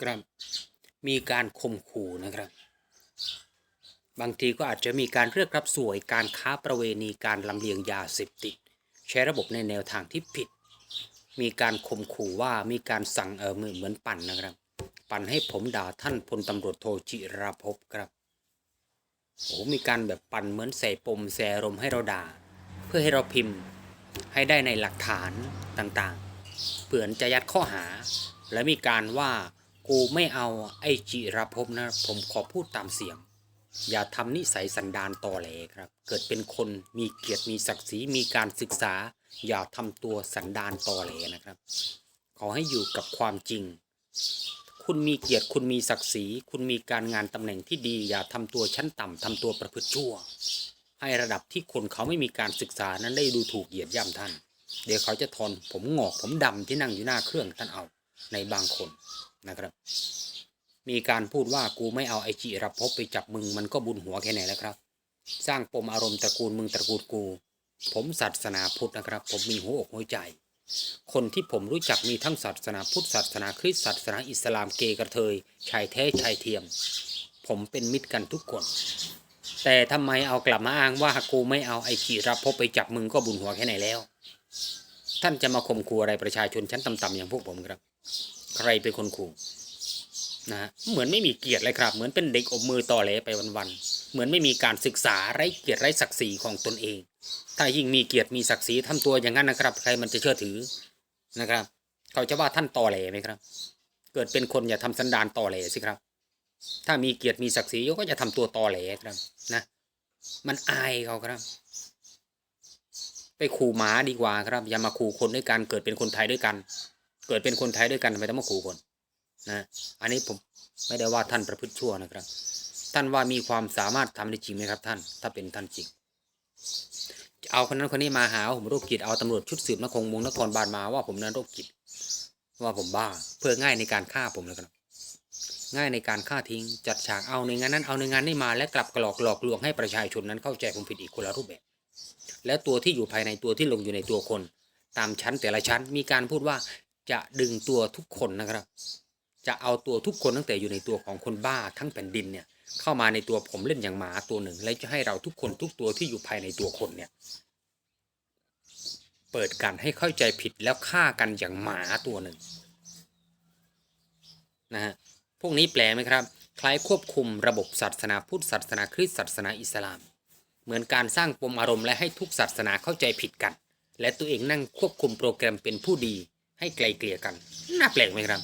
ครับ มีการข่มขู่นะครับ บางทีก็อาจจะมีการเรียกรับสวยการค้าประเวณีการลำเลียงยาเสพติด ใช้ระบบในแนวทางที่ผิด มีการข่มขู่ว่ามีการสั่งเออเหมือนเหมือนปั่นนะครับ ปั่นให้ผมด่าท่านพลตำรวจโทจิราภพครับโอ้มีการแบบปั่นเหมือนใส่ปมแสรมให้เราด่า เพื่อให้เราพิมพ์ให้ได้ในหลักฐานต่างๆ เผื่อนจะยัดข้อหา และมีการว่า กูไม่เอาไอ้จิรภพนะ ผมขอพูดตามเสียง อย่าทำนิสัยสันดานตอแหลครับ เกิดเป็นคนมีเกียรติมีศักดิ์ศรีมีการศึกษา อย่าทำตัวสันดานตอแหลนะครับ ขอให้อยู่กับความจริง คุณมีเกียรติคุณมีศักดิ์ศรี คุณมีการงานตำแหน่งที่ดี อย่าทำตัวชั้นต่ำทำตัวประพฤติชั่ว ให้ระดับที่คนเขาไม่มีการศึกษานั้นได้ดูถูกเหยียดย่ำท่าน เดี๋ยวเขาจะทนผมงอกผมดำที่นั่งอยู่หน้าเครื่องท่านเอาในบางคน นะครับ มีการพูดว่ากูไม่เอาไอจิรับพบไปจับมึงมันก็บุญหัวแค่ไหนแล้วครับ สร้างปมอารมณ์ตระกูลมึงตระกูลกู ผมศาสนาพุทธนะครับ ผมมีหัวอกหัวใจ คนที่ผมรู้จักมีทั้งศาสนาพุทธศาสนาคริสต์ศาสนาอิสลามเกย์กระเทยชายแท้ชายเทียม ผมเป็นมิตรกันทุกคน แต่ทำไมเอากลับมาอ้างว่ากูไม่เอาไอจิรับพบไปจับมึงก็บุญหัวแค่ไหนแล้วท่านจะมาข่มขู่อะไรประชาชนชั้นต่ำๆอย่างพวกผมครับ ใครเป็นคนขู่นะฮะเหมือนไม่มีเกียรติเลยครับ เหมือนเป็นเด็กอบมือต่อแหลไปวันๆเหมือนไม่มีการศึกษาไร้เกียรติไร้ศักดิ์ศรีของตนเอง ถ้ายิ่งมีเกียรติมีศักดิ์ศรีทำตัวอย่างนั้นนะครับ ใครมันจะเชื่อถือนะครับ เขาจะว่าท่านต่อแหลไหมครับ เกิดเป็นคนอย่าทำสันดานต่อแหลสิครับ ถ้ามีเกียรติมีศักดิ์ศรีก็จะทำตัวต่อแหลครับนะ มันอายเขาครับ ไปขู่หมาดีกว่าครับ อย่ามาขู่คนด้วยกันเกิดเป็นคนไทยด้วยกัน เกิดเป็นคนไทยด้วยกันทำไมต้องมาขู่คนนะอันนี้ผมไม่ได้ว่าท่านประพฤติชั่วนะครับ ท่านว่ามีความสามารถทำได้จริงไหมครับ ท่าน ถ้าเป็นท่านจริงเอาคนนั้นคนนี้มาหาว่าผมโรคจิตเอาตำรวจชุดสืบนครมงนครบาลมาว่าผมนั้นโรคจิตว่าผมบ้าเพื่อง่ายในการฆ่าผมเลยครับ ง่ายในการฆ่าทิ้ง จัดฉากเอาในงานนั้นเอาในงานนี้มาและกลับกรอกหลอกลวงให้ประชาชนนั้นเข้าใจผมผิดอีกคนละรูปแบบ และตัวที่อยู่ภายในตัวที่ลงอยู่ในตัวคน ตามชั้นแต่ละชั้นมีการพูดว่า จะดึงตัวทุกคนนะครับ จะเอาตัวทุกคนตั้งแต่อยู่ในตัวของคนบ้าทั้งแผ่นดินเนี่ยเข้ามาในตัวผมเล่นอย่างหมาตัวหนึ่ง และจะให้เราทุกคนทุกตัวที่อยู่ภายในตัวคนเนี่ย เปิดกันให้เข้าใจผิดแล้วฆ่ากันอย่างหมาตัวหนึ่งนะฮะพวกนี้แปลไหมครับ คล้ายควบคุมระบบศาสนาพุทธศาสนาคริสต์ศาสนาอิสลาม เหมือนการสร้างปมอารมณ์และให้ทุกศาสนาเข้าใจผิดกัน และตัวเองนั่งควบคุมโปรแกรมเป็นผู้ดี ให้ไกลเกลี่ยกัน น่าแปลกไหมครับ